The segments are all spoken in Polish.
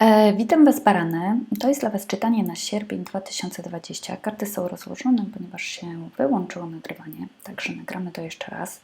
E, witam Was, Barany. To jest dla Was czytanie na sierpień 2020. Karty są rozłożone, ponieważ się wyłączyło nagrywanie, także nagramy to jeszcze raz.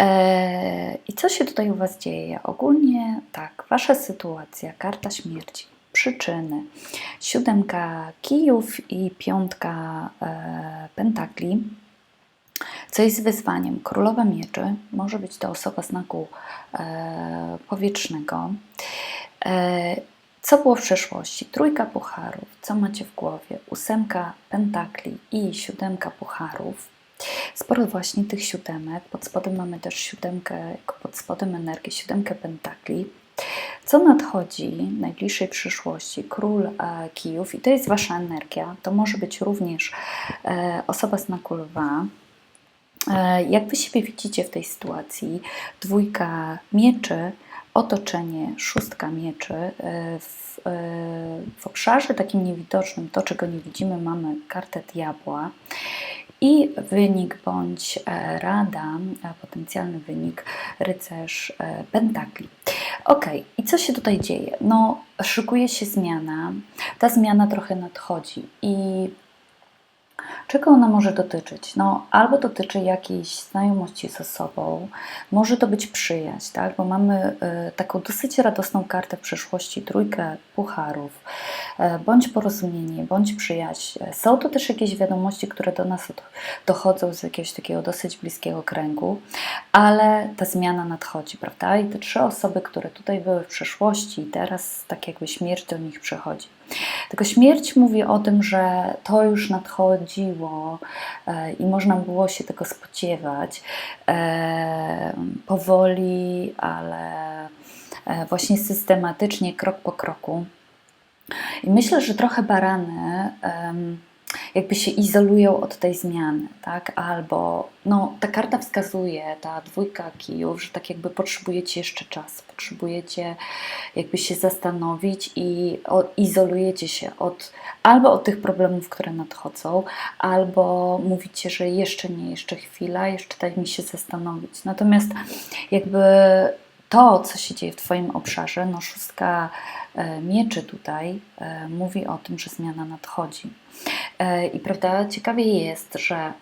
E, I co się tutaj u Was dzieje? Ogólnie tak, Wasza sytuacja, karta śmierci, przyczyny, siódemka kijów i piątka e, pentakli. Co jest wyzwaniem? Królowa mieczy, może być to osoba znaku powietrznego. Co było w przeszłości? Trójka pucharów, co macie w głowie? Ósemka pentakli i siódemka pucharów. Sporo właśnie tych siódemek. Pod spodem mamy też siódemkę, jako pod spodem energii, siódemkę pentakli. Co nadchodzi w najbliższej przyszłości? Król e, kijów i to jest Wasza energia. To może być również e, osoba znaku lwa. E, jak Wy siebie widzicie w tej sytuacji? Dwójka mieczy, otoczenie, szóstka mieczy. e, W, e, w obszarze takim niewidocznym, to czego nie widzimy, mamy kartę diabła i wynik bądź e, rada, potencjalny wynik rycerz pentakli. Ok, i co się tutaj dzieje? No, szykuje się zmiana. Ta zmiana trochę nadchodzi i Czego ona może dotyczyć? No, albo dotyczy jakiejś znajomości z osobą, może to być przyjaźń, tak? bo mamy y, taką dosyć radosną kartę w trójkę pucharów, y, bądź porozumienie, bądź przyjaźń. Są to też jakieś wiadomości, które do nas od, dochodzą z jakiegoś takiego dosyć bliskiego kręgu, ale ta zmiana nadchodzi, prawda? I te trzy osoby, które tutaj były w przeszłości, teraz tak jakby śmierć do nich przychodzi. Tylko śmierć mówi o tym, że to już nadchodziło e, i można było się tego spodziewać e, powoli, ale e, właśnie systematycznie, krok po kroku. I myślę, że trochę barany jakby się izolują od tej zmiany, tak? Albo no, ta karta wskazuje, ta dwójka kijów, że tak jakby potrzebujecie jeszcze czasu, potrzebujecie jakby się zastanowić i o, izolujecie się od albo od tych problemów, które nadchodzą, albo mówicie, że jeszcze nie, jeszcze chwila, jeszcze daj mi się zastanowić. Natomiast jakby to, co się dzieje w Twoim obszarze, no szóstka e, mieczy tutaj e, mówi o tym, że zmiana nadchodzi. E, I prawda, ciekawie jest, że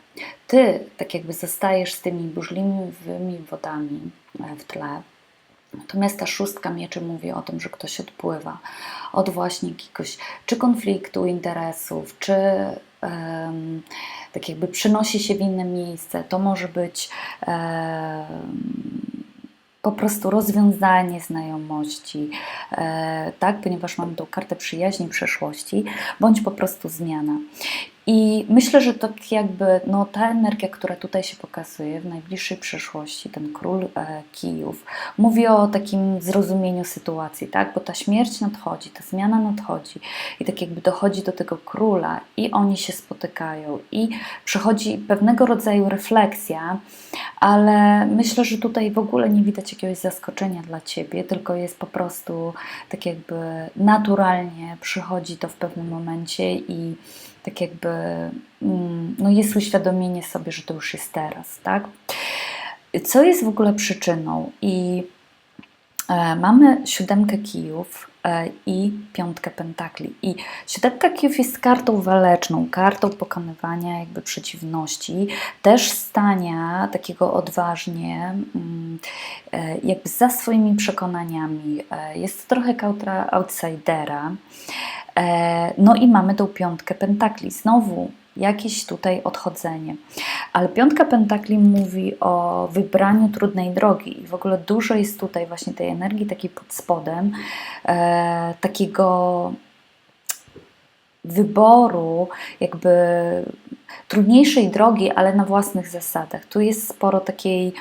Ty tak jakby zostajesz z tymi burzliwymi wodami w tle, Natomiast ta szóstka mieczy mówi o tym, że ktoś odpływa od właśnie jakiegoś czy konfliktu interesów, czy em, tak jakby przenosi się w inne miejsce. To może być em, po prostu rozwiązanie znajomości, e, tak, ponieważ mamy tą kartę przyjaźni przeszłości, bądź po prostu zmiana. I myślę, że tak jakby no, ta energia, która tutaj się pokazuje w najbliższej przyszłości, ten król e, kijów, mówi o takim zrozumieniu sytuacji, tak? Bo ta śmierć nadchodzi, ta zmiana nadchodzi i tak jakby dochodzi do tego króla i oni się spotykają i przychodzi pewnego rodzaju refleksja, ale myślę, że tutaj w ogóle nie widać jakiegoś zaskoczenia dla Ciebie, tylko jest po prostu tak jakby naturalnie przychodzi to w pewnym momencie i tak jakby mm, no jest uświadomienie sobie, że to już jest teraz, tak? Co jest w ogóle przyczyną? I e, mamy siódemkę kijów e, i piątkę pentakli. I siódemka kijów jest kartą waleczną, kartą pokonywania jakby przeciwności, też stania takiego odważnie, mm, e, jakby za swoimi przekonaniami. E, jest to trochę kautra outsidera. E, No i mamy tą piątkę pentakli. Znowu jakieś tutaj odchodzenie. Ale piątka pentakli mówi o wybraniu trudnej drogi i w ogóle dużo jest tutaj właśnie tej energii takiej pod spodem, e, takiego wyboru jakby trudniejszej drogi, ale na własnych zasadach. Tu jest sporo takiej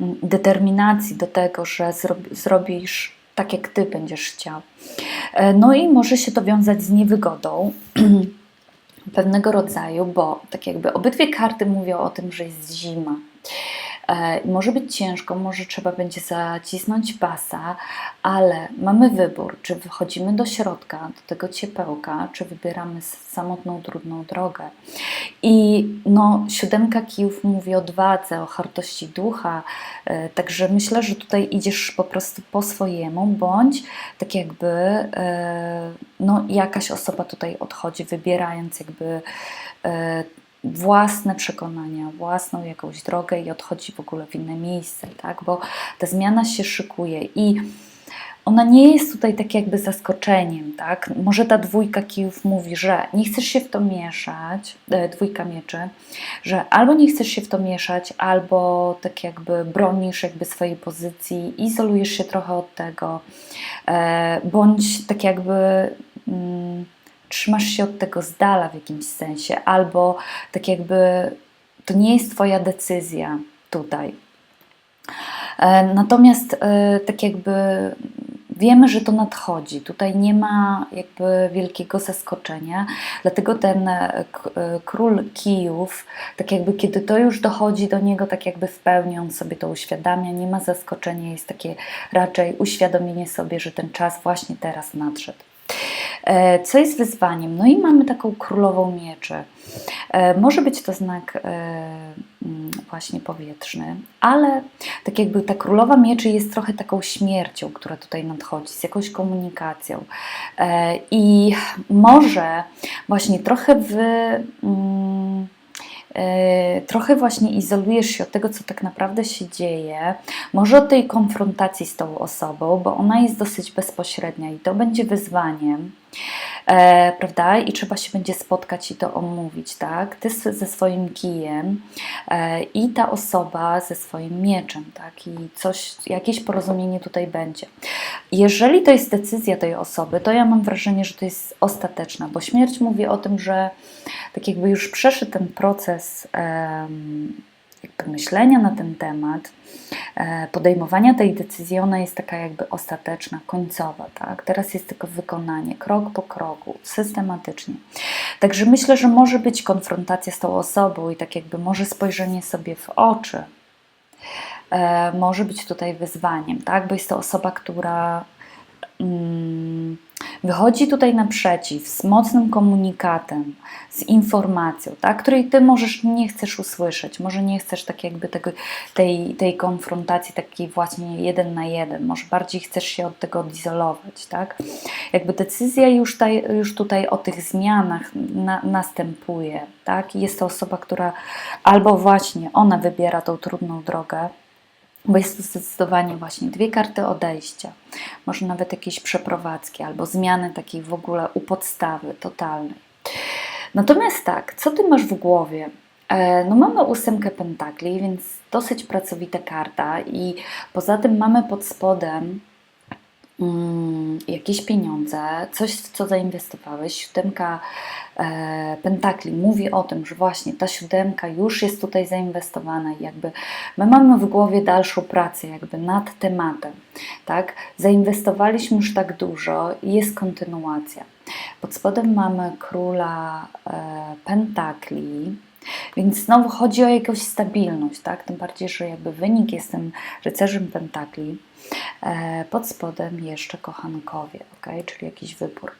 mm, determinacji do tego, że zrob- zrobisz tak, jak ty będziesz chciał. E, No i może się to wiązać z niewygodą pewnego rodzaju, bo tak jakby obydwie karty mówią o tym, że jest zima. E, może być ciężko, może trzeba będzie zacisnąć pasa, ale mamy wybór, czy wychodzimy do środka, do tego ciepełka, czy wybieramy samotną, trudną drogę. I no, siódemka kijów mówi o dwadze, o hartości ducha, e, także myślę, że tutaj idziesz po prostu po swojemu, bądź tak jakby e, no, jakaś osoba tutaj odchodzi, wybierając jakby własne przekonania, własną jakąś drogę i odchodzi w ogóle w inne miejsce, tak? Bo ta zmiana się szykuje i ona nie jest tutaj tak jakby zaskoczeniem, tak? Może ta dwójka kijów mówi, że nie chcesz się w to mieszać, e, dwójka mieczy, że albo nie chcesz się w to mieszać, albo tak jakby bronisz jakby swojej pozycji, izolujesz się trochę od tego, e, bądź tak jakby mm, trzymasz się od tego z dala w jakimś sensie, albo tak jakby to nie jest Twoja decyzja tutaj. E, Natomiast e, tak jakby wiemy, że to nadchodzi. Tutaj nie ma jakby wielkiego zaskoczenia, dlatego ten e, król kijów, tak jakby kiedy to już dochodzi do niego, tak jakby w pełni on sobie to uświadamia, nie ma zaskoczenia, jest takie raczej uświadomienie sobie, że ten czas właśnie teraz nadszedł. E, Co jest wyzwaniem? No i mamy taką królową mieczy. E, Może być to znak e, mm, właśnie powietrzny, ale tak jakby ta królowa mieczy jest trochę taką śmiercią, która tutaj nadchodzi, z jakąś komunikacją. I może właśnie trochę wy. mm, Trochę właśnie izolujesz się od tego, co tak naprawdę się dzieje, może od tej konfrontacji z tą osobą, bo ona jest dosyć bezpośrednia i to będzie wyzwaniem, e, prawda? I trzeba się będzie spotkać i to omówić, tak? Ty ze swoim kijem e, i ta osoba ze swoim mieczem, tak? I coś, jakieś porozumienie tutaj będzie. Jeżeli to jest decyzja tej osoby, to ja mam wrażenie, że to jest ostateczna, bo śmierć mówi o tym, że tak jakby już przeszedł ten proces em, jakby myślenia na ten temat, e, podejmowania tej decyzji, ona jest taka jakby ostateczna, końcowa, tak? Teraz jest tylko wykonanie, krok po kroku, systematycznie. Także myślę, że może być konfrontacja z tą osobą i tak jakby może spojrzenie sobie w oczy e, może być tutaj wyzwaniem, tak? Bo jest to osoba, która wychodzi tutaj naprzeciw z mocnym komunikatem, z informacją, tak? której ty możesz nie chcesz usłyszeć, może nie chcesz tak jakby tego, tej, tej konfrontacji takiej właśnie jeden na jeden, może bardziej chcesz się od tego odizolować, tak? Jakby decyzja już, tutaj, już tutaj o tych zmianach na, następuje, tak? Jest to osoba, która albo właśnie ona wybiera tą trudną drogę, bo jest to zdecydowanie właśnie dwie karty odejścia, może nawet jakieś przeprowadzki albo zmiany takiej w ogóle u podstawy totalnej. Natomiast tak, co ty masz w głowie? E, No mamy ósemkę pentakli, więc dosyć pracowita karta i poza tym mamy pod spodem mm, jakieś pieniądze, coś w co zainwestowałeś. Siódemka e, pentakli mówi o tym, że właśnie ta siódemka już jest tutaj zainwestowana i jakby my mamy w głowie dalszą pracę jakby nad tematem, tak? Zainwestowaliśmy już tak dużo i jest kontynuacja. Pod spodem mamy króla e, pentakli, więc znowu chodzi o jakąś stabilność, tak? Tym bardziej, że jakby wynik jest tym rycerzem pentakli. E, pod spodem jeszcze kochankowie, ok? Czyli jakiś wybór.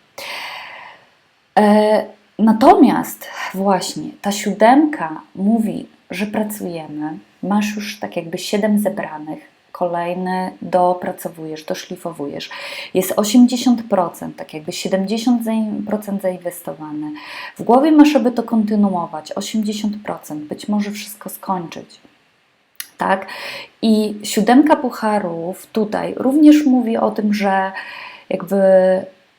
E, natomiast właśnie ta siódemka mówi, że pracujemy, masz już tak jakby siedem zebranych, kolejne dopracowujesz, doszlifowujesz. Jest 80%, tak jakby 70% zainwestowane. W głowie masz, aby to kontynuować, 80%, być może wszystko skończyć. Tak? I siódemka pucharów tutaj również mówi o tym, że jakby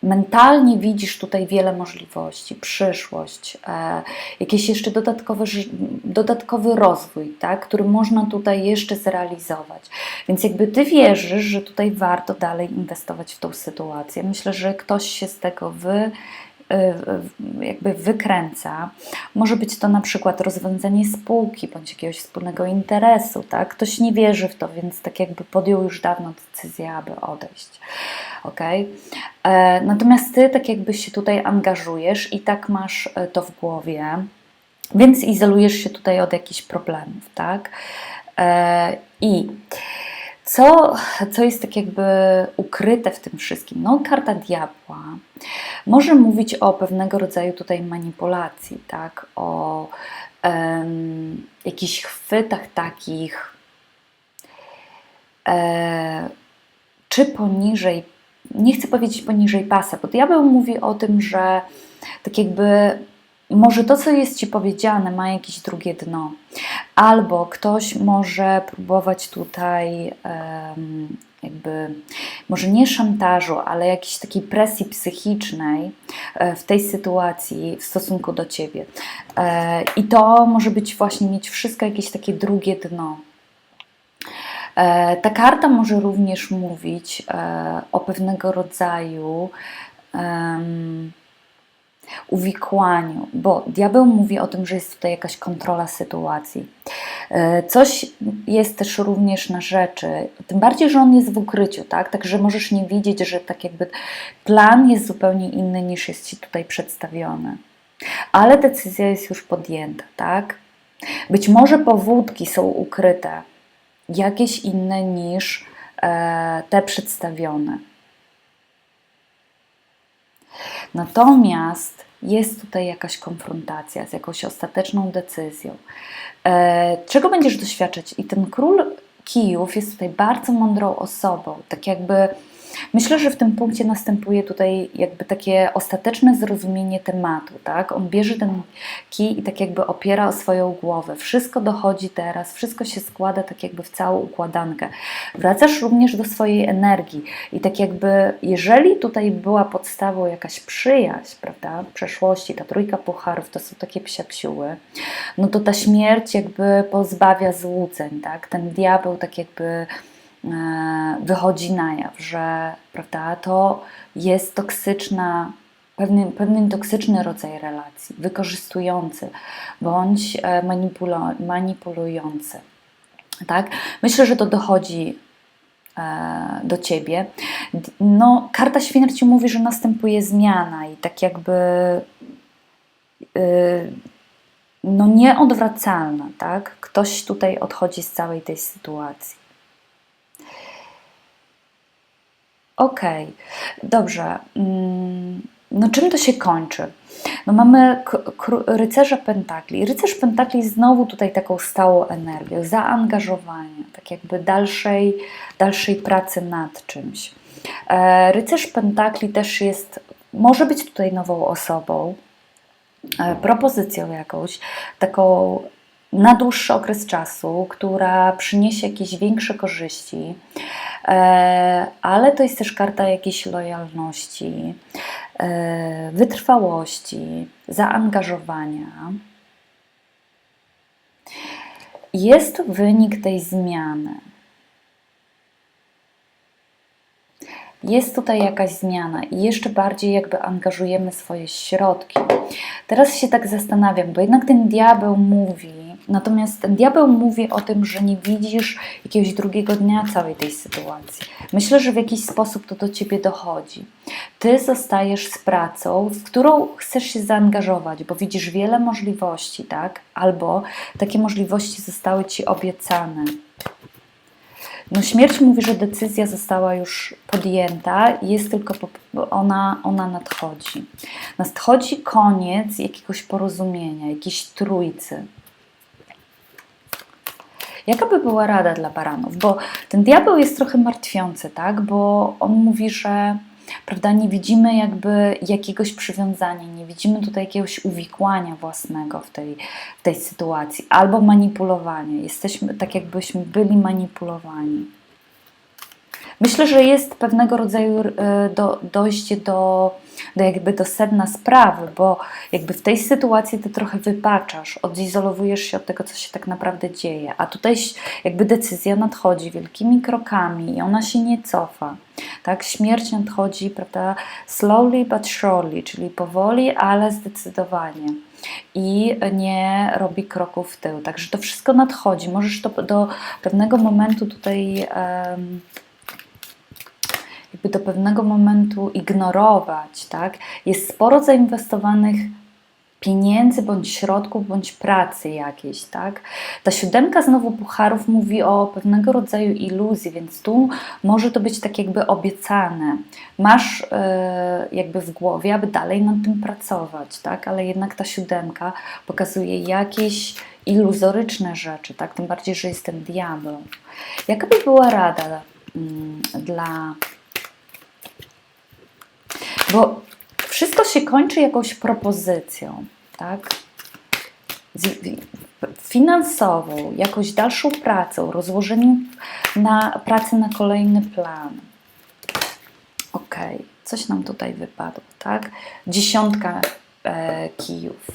mentalnie widzisz tutaj wiele możliwości, przyszłość, e, jakiś jeszcze dodatkowy, dodatkowy rozwój, tak, który można tutaj jeszcze zrealizować. Więc jakby ty wierzysz, że tutaj warto dalej inwestować w tą sytuację. Myślę, że ktoś się z tego wy, jakby wykręca. Może być to na przykład rozwiązanie spółki bądź jakiegoś wspólnego interesu, tak? Ktoś nie wierzy w to, więc tak jakby podjął już dawno decyzję, aby odejść. Ok? E, natomiast ty tak jakby się tutaj angażujesz i tak masz e, to w głowie, więc izolujesz się tutaj od jakichś problemów, tak? E, I co, co jest tak jakby ukryte w tym wszystkim? No, karta diabła może mówić o pewnego rodzaju tutaj manipulacji, tak? O em, jakichś chwytach takich, e, czy poniżej, nie chcę powiedzieć poniżej pasa, bo diabeł mówi o tym, że tak jakby może to, co jest Ci powiedziane, ma jakieś drugie dno. Albo ktoś może próbować tutaj jakby, może nie szantażu, ale jakiejś takiej presji psychicznej e, w tej sytuacji w stosunku do Ciebie. E, I to może być właśnie mieć wszystko jakieś takie drugie dno. E, Ta karta może również mówić o pewnego rodzaju uwikłaniu, bo diabeł mówi o tym, że jest tutaj jakaś kontrola sytuacji. E, Coś jest też również na rzeczy, tym bardziej, że on jest w ukryciu, tak? Także możesz nie widzieć, że tak jakby plan jest zupełnie inny niż jest Ci tutaj przedstawiony. Ale decyzja jest już podjęta, tak? Być może powódki są ukryte, jakieś inne niż e, te przedstawione. Natomiast jest tutaj jakaś konfrontacja z jakąś ostateczną decyzją. E, czego będziesz doświadczać? I ten król kijów jest tutaj bardzo mądrą osobą. Tak jakby myślę, że w tym punkcie następuje tutaj jakby takie ostateczne zrozumienie tematu, tak? On bierze ten kij i tak jakby opiera o swoją głowę. Wszystko dochodzi teraz, wszystko się składa tak jakby w całą układankę. Wracasz również do swojej energii i tak jakby jeżeli tutaj była podstawą jakaś przyjaźń, prawda, w przeszłości, ta trójka pucharów to są takie psiapsiuły, no to ta śmierć jakby pozbawia złudzeń, tak? Ten diabeł tak jakby wychodzi na jaw, że prawda, to jest toksyczna, pewien, pewien toksyczny rodzaj relacji, wykorzystujący bądź e, manipulujący. Tak? Myślę, że to dochodzi e, do ciebie. No, karta śmierci mówi, że następuje zmiana i tak jakby no nieodwracalna, tak? Ktoś tutaj odchodzi z całej tej sytuacji. Okej, dobrze. Mm, No czym to się kończy? No mamy rycerza pentakli. Rycerz pentakli znowu tutaj taką stałą energią, zaangażowania, tak jakby dalszej, dalszej pracy nad czymś. E, Rycerz pentakli też jest, może być tutaj nową osobą, e, propozycją jakąś, taką na dłuższy okres czasu, która przyniesie jakieś większe korzyści, e, ale to jest też karta jakiejś lojalności, e, wytrwałości, zaangażowania. Jest wynik tej zmiany. Jest tutaj jakaś zmiana i jeszcze bardziej jakby angażujemy swoje środki. Teraz się tak zastanawiam, bo jednak ten diabeł mówi, natomiast diabeł mówi o tym, że nie widzisz jakiegoś drugiego dnia całej tej sytuacji. Myślę, że w jakiś sposób to do ciebie dochodzi. Ty zostajesz z pracą, w którą chcesz się zaangażować, bo widzisz wiele możliwości, tak? Albo takie możliwości zostały ci obiecane. No śmierć mówi, że decyzja została już podjęta jest tylko ona, ona nadchodzi. Nadchodzi koniec jakiegoś porozumienia, jakiejś trójcy. Jaka by była rada dla baranów? Bo ten diabeł jest trochę martwiący, tak? Bo on mówi, że prawda, nie widzimy jakby jakiegoś przywiązania, nie widzimy tutaj jakiegoś uwikłania własnego w tej, w tej sytuacji, albo manipulowania. Jesteśmy tak, jakbyśmy byli manipulowani. Myślę, że jest pewnego rodzaju e, do, dojście do, do jakby do sedna sprawy, bo jakby w tej sytuacji ty trochę wypaczasz, odizolowujesz się od tego, co się tak naprawdę dzieje, a tutaj jakby decyzja nadchodzi wielkimi krokami i ona się nie cofa. Tak, śmierć nadchodzi, prawda, slowly but surely, czyli powoli, ale zdecydowanie. I nie robi kroków w tył. Także to wszystko nadchodzi. Możesz to do pewnego momentu tutaj em, jakby do pewnego momentu ignorować, tak? Jest sporo zainwestowanych pieniędzy, bądź środków, bądź pracy jakiejś, tak? Ta siódemka znowu pucharów mówi o pewnego rodzaju iluzji, więc tu może to być tak jakby obiecane. Masz e, jakby w głowie, aby dalej nad tym pracować, tak? Ale jednak ta siódemka pokazuje jakieś iluzoryczne rzeczy, tak? Tym bardziej, że jest ten diabeł. Jaka by była rada mm, dla... Bo wszystko się kończy jakąś propozycją, tak? Finansową, jakąś dalszą pracą, rozłożeniem na pracę na kolejny plan. Ok, coś nam tutaj wypadło, tak? Dziesiątka e, kijów.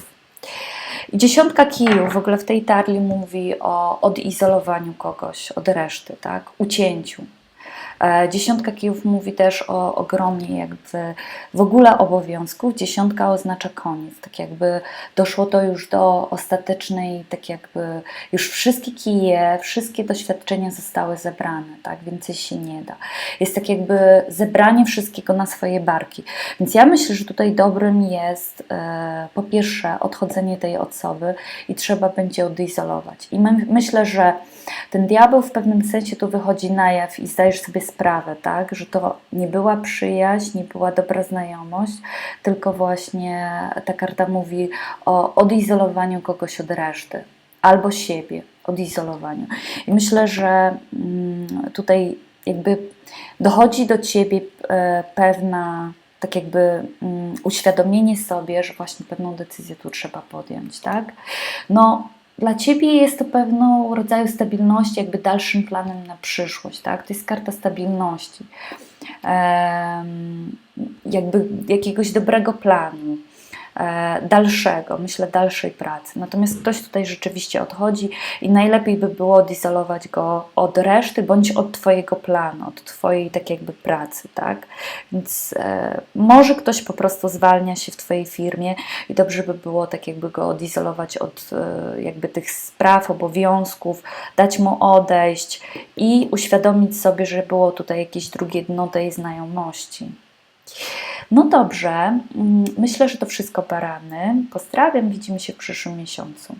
I dziesiątka kijów w ogóle w tej tarli mówi o odizolowaniu kogoś od reszty, tak? Ucięciu. E, Dziesiątka kijów mówi też o ogromnie jakby w ogóle obowiązków. Dziesiątka oznacza koniec, tak jakby doszło to już do ostatecznej, tak jakby już wszystkie kije, wszystkie doświadczenia zostały zebrane, tak, więcej się nie da. Jest tak jakby zebranie wszystkiego na swoje barki. Więc ja myślę, że tutaj dobrym jest e, po pierwsze odchodzenie tej osoby i trzeba będzie odizolować. I my, myślę, że ten diabeł w pewnym sensie tu wychodzi na jaw i zdajesz sobie sprawę, tak, że to nie była przyjaźń, nie była dobra znajomość, tylko właśnie ta karta mówi o odizolowaniu kogoś od reszty albo siebie, odizolowaniu. I myślę, że mm, tutaj jakby dochodzi do ciebie e, pewna tak jakby mm, uświadomienie sobie, że właśnie pewną decyzję tu trzeba podjąć, tak? No, dla Ciebie jest to pewną rodzaju stabilności, jakby dalszym planem na przyszłość, tak? To jest karta stabilności, Em, jakby jakiegoś dobrego planu, dalszego, myślę, dalszej pracy. Natomiast ktoś tutaj rzeczywiście odchodzi i najlepiej by było odizolować go od reszty, bądź od Twojego planu, od Twojej tak jakby pracy, tak? Więc e, może ktoś po prostu zwalnia się w Twojej firmie i dobrze by było tak jakby go odizolować od e, jakby tych spraw, obowiązków, dać mu odejść i uświadomić sobie, że było tutaj jakieś drugie dno tej znajomości. No dobrze, mm, myślę, że to wszystko barany. Pozdrawiam, widzimy się w przyszłym miesiącu.